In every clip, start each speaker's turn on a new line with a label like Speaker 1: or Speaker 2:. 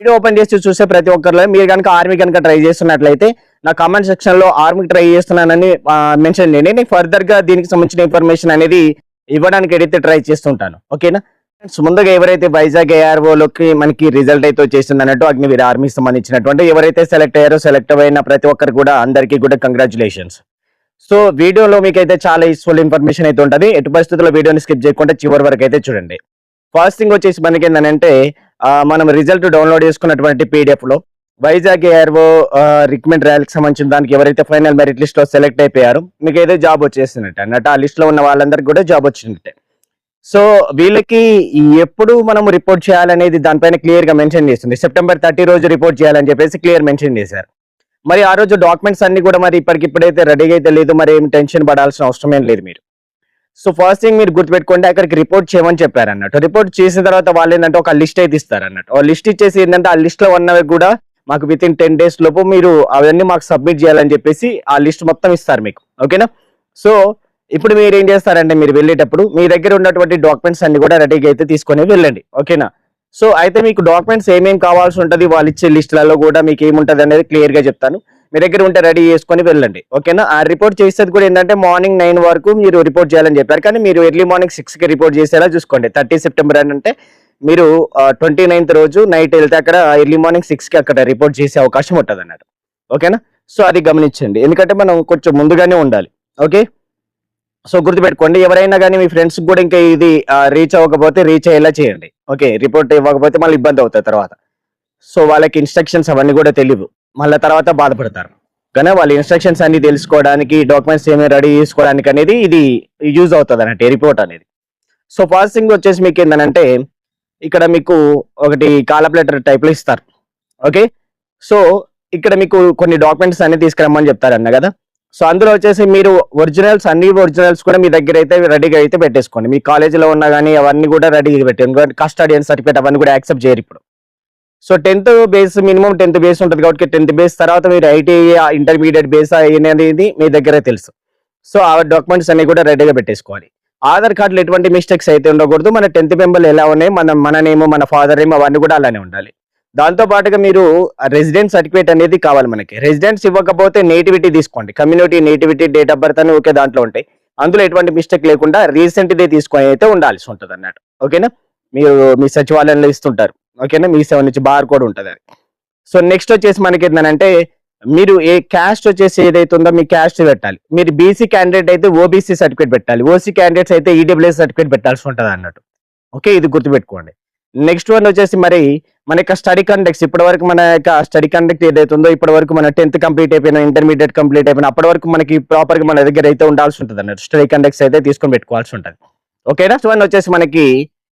Speaker 1: Video open చేసి చూసే ప్రతి ఒక్కరిలో మీరు కనుక ఆర్మీ కనుక ట్రై చేస్తున్నట్లయితే నా కామెంట్ సెక్షన్లో ఆర్మీ ట్రై చేస్తున్నానని మెన్షన్ చేయండి. నేను ఫర్దర్గా దీనికి సంబంధించిన ఇన్ఫర్మేషన్ అనేది ఇవ్వడానికి ఎడితే ట్రై చేస్తుంటాను. ఓకేనా ఫ్రెండ్స్ ముందుగా ఎవరైతే వైజాగ్ ఏఆర్ఓలోకి మనకి రిజల్ట్ అయితే వచ్చేసింది అన్నట్టు అగ్నివీర ఆర్మీకి సంబంధించినటువంటి ఎవరైతే సెలెక్ట్ అయ్యారో సెలెక్ట్ అయిన ప్రతి ఒక్కరు కూడా అందరికీ కూడా కంగ్రాచులేషన్స్ సో వీడియోలో మీకు అయితే చాలా యూస్ఫుల్ ఇన్ఫర్మేషన్ అయితే ఉంటుంది. ఎటు పరిస్థితుల్లో వీడియోని స్కిప్ చేయకుండా చివరి వరకు అయితే చూడండి. ఫస్ట్ థింగ్ వచ్చేసి మనకి ఏంటంటే మనం రిజల్ట్ డౌన్లోడ్ చేసుకున్నటువంటి పీడిఎఫ్లో వైజాగ్ ఏఆర్ఓ రిక్రూట్మెంట్ ర్యాలీకి సంబంధించిన దానికి ఎవరైతే ఫైనల్ మెరిట్ లిస్ట్లో సెలెక్ట్ అయిపోయారు మీకు ఏదో జాబ్ వచ్చేసినట్టు. అన్నట్టు ఆ లిస్ట్లో ఉన్న వాళ్ళందరికీ కూడా జాబ్ వచ్చినట్టే. సో వీళ్ళకి ఎప్పుడు మనం రిపోర్ట్ చేయాలనేది దానిపైన క్లియర్గా మెన్షన్ చేస్తుంది. సెప్టెంబర్ థర్టీ రోజు రిపోర్ట్ చేయాలని చెప్పేసి క్లియర్ మెన్షన్ చేశారు. మరి ఆ రోజు డాక్యుమెంట్స్ అన్ని కూడా మరి ఇప్పటికిప్పుడైతే రెడీగా అయితే లేదు. మరి ఏం టెన్షన్ పడాల్సిన అవసరం ఏం లేదు మీరు. సో ఫస్ట్ థింగ్ మీరు గుర్తుపెట్టుకోండి అక్కడికి రిపోర్ట్ చేయమని చెప్పారు అన్నట్టు రిపోర్ట్ చేసిన తర్వాత వాళ్ళు ఏంటంటే ఒక లిస్ట్ అయితే ఇస్తారు అన్నట్టు ఆ లిస్ట్ ఇచ్చేసి ఏంటంటే ఆ లిస్ట్లో ఉన్నవి కూడా మాకు విత్ ఇన్ టెన్ డేస్ లోపు మీరు అవన్నీ మాకు సబ్మిట్ చేయాలని చెప్పేసి ఆ లిస్ట్ మొత్తం ఇస్తారు మీకు. ఓకేనా సో ఇప్పుడు మీరు ఏం చేస్తారంటే మీరు వెళ్ళేటప్పుడు మీ దగ్గర ఉన్నటువంటి డాక్యుమెంట్స్ అన్ని కూడా రెడీగా అయితే తీసుకొని వెళ్ళండి. ఓకేనా సో అయితే మీకు డాక్యుమెంట్స్ ఏమేమి కావాల్సి ఉంటుంది వాళ్ళు ఇచ్చే లిస్టులలో కూడా మీకు ఏముంటుంది అనేది క్లియర్గా చెప్తాను. మీ దగ్గర ఉంటే రెడీ చేసుకొని వెళ్ళండి. ఓకేనా? ఆ రిపోర్ట్ చేసేది కూడా ఏంటంటే మార్నింగ్ నైన్ వరకు మీరు రిపోర్ట్ చేయాలని చెప్పారు. కానీ మీరు ఎర్లీ మార్నింగ్ సిక్స్కి రిపోర్ట్ చేసేలా చూసుకోండి. థర్టీ సెప్టెంబర్ అని అంటే మీరు ట్వంటీ నైన్త్ రోజు నైట్ వెళ్తే అక్కడ ఎర్లీ మార్నింగ్ సిక్స్కి అక్కడ రిపోర్ట్ చేసే అవకాశం ఉంటుంది అన్నట్టు. ఓకేనా? సో అది గమనించండి. ఎందుకంటే మనం కొంచెం ముందుగానే ఉండాలి. ఓకే? సో గుర్తుపెట్టుకోండి. ఎవరైనా కానీ మీ ఫ్రెండ్స్ కూడా ఇంకా ఇది రీచ్ అవ్వకపోతే రీచ్ అయ్యేలా చేయండి. ఓకే? రిపోర్ట్ ఇవ్వకపోతే మళ్ళీ ఇబ్బంది అవుతుంది తర్వాత. సో వాళ్ళకి ఇన్స్ట్రక్షన్స్ అవన్నీ కూడా తెలియవు మళ్ళీ తర్వాత బాధపడతారు. కానీ వాళ్ళ ఇన్స్ట్రక్షన్స్ అన్ని తెలుసుకోవడానికి డాక్యుమెంట్స్ ఏమైనా రెడీ చేసుకోవడానికి అనేది ఇది యూజ్ అవుతుంది అన్నట్టు రిపోర్ట్ అనేది. సో ఫస్ట్ థింగ్ వచ్చేసి మీకు ఏంటంటే ఇక్కడ మీకు ఒకటి కాలప్ లెటర్ ఇస్తారు. ఓకే సో ఇక్కడ మీకు కొన్ని డాక్యుమెంట్స్ అన్ని తీసుకురమ్మని చెప్తారన్న కదా? సో అందులో వచ్చేసి మీరు ఒరిజినల్స్ అన్ని ఒరిజినల్స్ కూడా మీ దగ్గర అయితే రెడీగా అయితే పెట్టేసుకోండి. మీ కాలేజీలో ఉన్నా కానీ అవన్నీ కూడా రెడీగా పెట్టండి కస్టడియన్ సర్టిఫికేట్ అవన్నీ కూడా యాక్సెప్ట్ చేయరు ఇప్పుడు. So tenth base minimum tenth base ఉంటుంది కాబట్టి టెన్త్ బేస్ తర్వాత మీరు ఐటీఐ ఇంటర్మీడియట్ బేస్ అనేది మీ దగ్గరే తెలుసు. సో ఆ డాక్యుమెంట్స్ అన్ని కూడా రెడీగా పెట్టేసుకోవాలి. ఆధార్ కార్డులో ఎటువంటి మిస్టేక్స్ అయితే ఉండకూడదు. మన టెన్త్ మెంబర్లు ఎలా ఉన్నాయి మన మన నేమ్ మన ఫాదర్ నేమ్ అవన్నీ కూడా అలానే ఉండాలి. దాంతో పాటుగా మీరు రెసిడెంట్ సర్టిఫికేట్ అనేది కావాలి మనకి. రెసిడెంట్స్ ఇవ్వకపోతే నేటివిటీ తీసుకోండి. Community nativity date of birth అని ఒకే దాంట్లో ఉంటాయి. అందులో ఎటువంటి మిస్టేక్ లేకుండా రీసెంట్దే తీసుకొని అయితే ఉండాల్సి ఉంటుంది అన్నట్టు ఓకేనా మీరు మీ సచివాలయంలో ఇస్తుంటారు. ఓకేనా? మీ సెవెన్ నుంచి బార్ కోడ్ ఉంటుంది అది. సో నెక్స్ట్ వచ్చేసి మనకి ఏంటంటే మీరు ఏ క్యాస్ట్ వచ్చేసి ఏదైతే ఉందో మీ క్యాస్ట్ పెట్టాలి. మీరు బీసీ క్యాండిడేట్ అయితే ఓబీసీ సర్టిఫికేట్ పెట్టాలి. ఓసీ క్యాండిడేట్స్ అయితే ఈడబ్ల్యూఎస్ సర్టిఫికేట్ పెట్టాల్సి ఉంటుంది అన్నట్టు. ఓకే? ఇది గుర్తుపెట్టుకోండి. నెక్స్ట్ వన్ వచ్చేసి మరి మన యొక్క స్టడీ కండక్ట్స్ ఇప్పటి వరకు మన యొక్క స్టడీ కండక్ట్ ఏదైతే ఉందో ఇప్పటి వరకు మన టెన్త్ కంప్లీట్ అయిపోయిన ఇంటర్మీడియట్ కంప్లీట్ అయిపోయిన అప్పటి వరకు మనకి ప్రాపర్గా మన దగ్గర అయితే ఉండాల్సి ఉంటుంది అన్నట్టు. స్టడీ కండక్ట్స్ అయితే తీసుకొని పెట్టుకోవాల్సి ఉంటుంది. ఓకే నెక్స్ట్ వన్ వచ్చేసి మనకి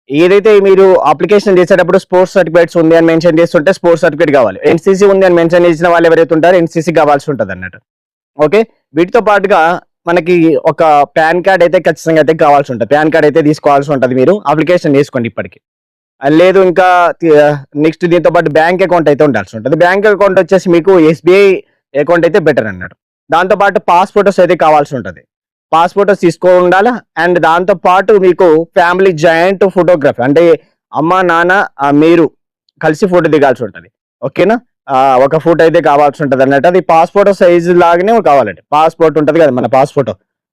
Speaker 1: ఏదైతే మీరు అప్లికేషన్ చేసేటప్పుడు స్పోర్ట్స్ సర్టిఫికేట్స్ ఉంది అని మెన్షన్ చేస్తుంటే స్పోర్ట్స్ సర్టిఫికేట్ కావాలి. ఎన్సీసీ ఉంది అని మెన్షన్ చేసిన వాళ్ళు ఎవరైతే ఉంటారో ఎన్సీసీ కావాల్సి ఉంటుంది అన్నట్టు. ఓకే వీటితో పాటుగా మనకి ఒక పాన్ కార్డ్ అయితే ఖచ్చితంగా అయితే కావాల్సి ఉంటుంది. పాన్ కార్డ్ అయితే తీసుకోవాల్సి ఉంటుంది మీరు. అప్లికేషన్ చేసుకోండి ఇప్పటికి. లేదు ఇంకా నెక్స్ట్ దీంతో పాటు బ్యాంక్ అకౌంట్ అయితే ఉండాల్సి ఉంటుంది. బ్యాంక్ అకౌంట్ వచ్చేసి మీకు ఎస్బీఐ అకౌంట్ అయితే బెటర్ అన్నట్టు. దాంతో పాటు పాస్ ఫోటోస్ అయితే కావాల్సి ఉంటుంది. పాస్ ఫోటోస్ తీసుకో ఉండాలా అండ్ దాంతో పాటు మీకు ఫ్యామిలీ జాయింట్ ఫోటోగ్రఫీ అంటే అమ్మ నాన్న మీరు కలిసి ఫోటో దిగాల్సి ఉంటుంది. ఓకేనా? ఒక ఫోటో అయితే కావాల్సి ఉంటుంది అన్నట్టు. అది పాస్పోర్ట్ సైజు లాగానే కావాలండి. పాస్పోర్ట్ ఉంటుంది కదా మన పాస్పోర్ట్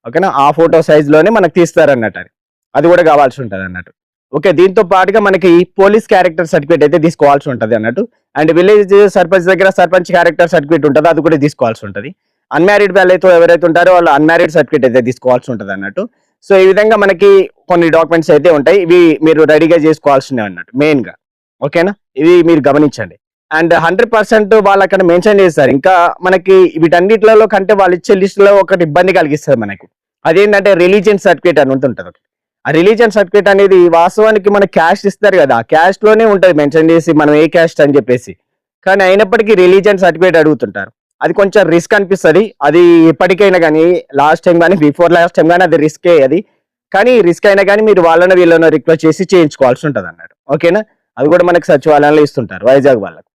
Speaker 1: ఓకేనా? ఆ ఫోటో సైజులోనే మనకు తీస్తారు అన్నట్టు అది. అది కూడా కావాల్సి ఉంటుంది అన్నట్టు. ఓకే దీంతో పాటుగా మనకి పోలీస్ క్యారెక్టర్ సర్టిఫికేట్ అయితే తీసుకోవాల్సి ఉంటుంది అన్నట్టు. అండ్ విలేజ్ సర్పంచ్ దగ్గర సర్పంచ్ క్యారెక్టర్ సర్టిఫికేట్ ఉంటుంది అది కూడా తీసుకోవాల్సి ఉంటుంది. అన్మ్యారీడ్ అయితే ఎవరైతే ఉంటారో వాళ్ళు అన్మ్యారీడ్ సర్టిఫికేట్ అయితే తీసుకోవాల్సి ఉంటుంది అన్నట్టు. సో ఈ విధంగా మనకి కొన్ని డాక్యుమెంట్స్ అయితే ఉంటాయి. ఇవి మీరు రెడీగా చేసుకోవాల్సినవి అన్నట్టు మెయిన్గా ఓకేనా ఇవి మీరు గమనించండి. అండ్ హండ్రెడ్ పర్సెంట్ వాళ్ళు అక్కడ మెన్షన్ చేస్తారు. ఇంకా మనకి వీటన్నిటిలో కంటే వాళ్ళు ఇచ్చే లిస్టులో ఒకటి ఇబ్బంది కలిగిస్తుంది మనకి. అదేంటంటే రిలీజియన్ సర్టిఫికేట్ అని ఉంటుంది ఒకటి. ఆ రిలీజియన్ సర్టిఫికేట్ అనేది వాస్తవానికి మన క్యాష్ ఇస్తారు కదా. ఆ క్యాష్లోనే ఉంటుంది. మెన్షన్ చేసి మనం ఏ క్యాస్ట్ అని చెప్పేసి. కానీ అయినప్పటికీ రిలీజియన్ సర్టిఫికేట్ అడుగుతుంటారు. అది కొంచెం రిస్క్ అనిపిస్తుంది. అది ఎప్పటికైనా కానీ లాస్ట్ టైం కానీ బిఫోర్ లాస్ట్ టైం కానీ అది రిస్కే అది. కానీ రిస్క్ అయినా కానీ మీరు వాళ్ళని వీళ్ళని రిక్వెస్ట్ చేసి చేయించుకోవాల్సి ఉంటుంది అన్నట్టు. ఓకేనా? అది కూడా మనకి సచివాలయంలో ఇస్తుంటారు వైజాగ్ వాళ్ళకి.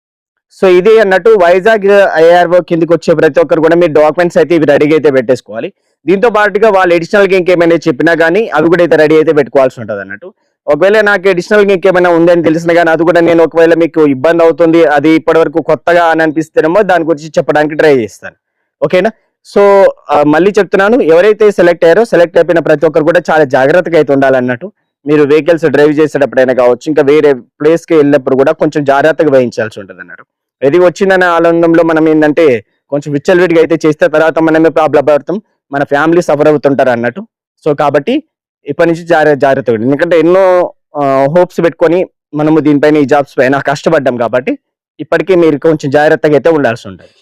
Speaker 1: సో ఇది అన్నట్టు వైజాగ్ ఐఆర్ఓ కిందకి వచ్చే ప్రతి ఒక్కరు కూడా మీ డాక్యుమెంట్స్ అయితే ఇవి రెడీగా అయితే పెట్టేసుకోవాలి. దీంతో పాటుగా వాళ్ళు అడిషనల్గా ఇంకేమైనా చెప్పినా కానీ అవి కూడా అయితే రెడీ అయితే పెట్టుకోవాల్సి ఉంటుంది అన్నట్టు. ఒకవేళ నాకు అడిషనల్ మీకు ఏమైనా ఉందని తెలిసిన కానీ అది కూడా నేను ఒకవేళ మీకు ఇబ్బంది అవుతుంది అది ఇప్పటి వరకు కొత్తగా అని అనిపిస్తేనేమో దాని గురించి చెప్పడానికి ట్రై చేస్తాను. ఓకేనా సో మళ్ళీ చెప్తున్నాను ఎవరైతే సెలెక్ట్ అయ్యారో సెలెక్ట్ అయిపోయిన ప్రతి ఒక్కరు కూడా చాలా జాగ్రత్తగా అయితే ఉండాలన్నట్టు. మీరు వెహికల్స్ డ్రైవ్ చేసేటప్పుడైనా కావచ్చు ఇంకా వేరే ప్లేస్కి వెళ్ళినప్పుడు కూడా కొంచెం జాగ్రత్తగా వహించాల్సి ఉంటుంది అన్నారు ఇది వచ్చిందనే ఆనందంలో మనం ఏంటంటే కొంచెం విచ్చలవిడిగా అయితే చేస్తే తర్వాత మనమే ప్రాబ్లం పడతాం మన ఫ్యామిలీ సఫర్ అవుతుంటారు అన్నట్టు. సో కాబట్టి ఇప్పటి నుంచి జాగ్రత్త జాగ్రత్తగా ఎందుకంటే ఎన్నో హోప్స్ పెట్టుకొని మనము దీనిపైన ఈ జాబ్స్ పైన కష్టపడ్డాం కాబట్టి ఇప్పటికీ మీరు కొంచెం జాగ్రత్తగా అయితే ఉండాల్సి ఉంటుంది.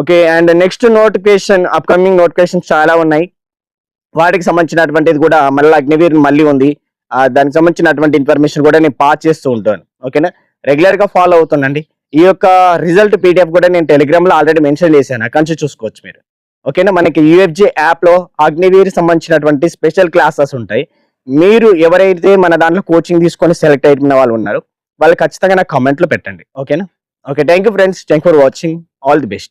Speaker 1: Okay and next notification upcoming notification చాలా ఉన్నాయి. వాటికి సంబంధించినటువంటిది కూడా మళ్ళీ అగ్నివీర్ మళ్ళీ ఉంది. దానికి సంబంధించినటువంటి ఇన్ఫర్మేషన్ కూడా నేను పాస్ చేస్తూ ఉంటాను. ఓకేనా? రెగ్యులర్గా ఫాలో అవుతుండండి. ఈ యొక్క రిజల్ట్ పీడిఎఫ్ కూడా నేను టెలిగ్రామ్లో ఆల్రెడీ మెన్షన్ చేశాను. అక్కడి నుంచి చూసుకోవచ్చు మీరు. ఓకేనా? మనకి యూఎఫ్జే యాప్లో అగ్నివీర్ సంబంధించినటువంటి స్పెషల్ క్లాసెస్ ఉంటాయి. మీరు ఎవరైతే మన దాంట్లో కోచింగ్ తీసుకొని సెలెక్ట్ అయిన వాళ్ళు ఉన్నారు వాళ్ళు ఖచ్చితంగా నాకు కామెంట్లో పెట్టండి. ఓకేనా? Okay thank you friends. Thank for watching. All the best.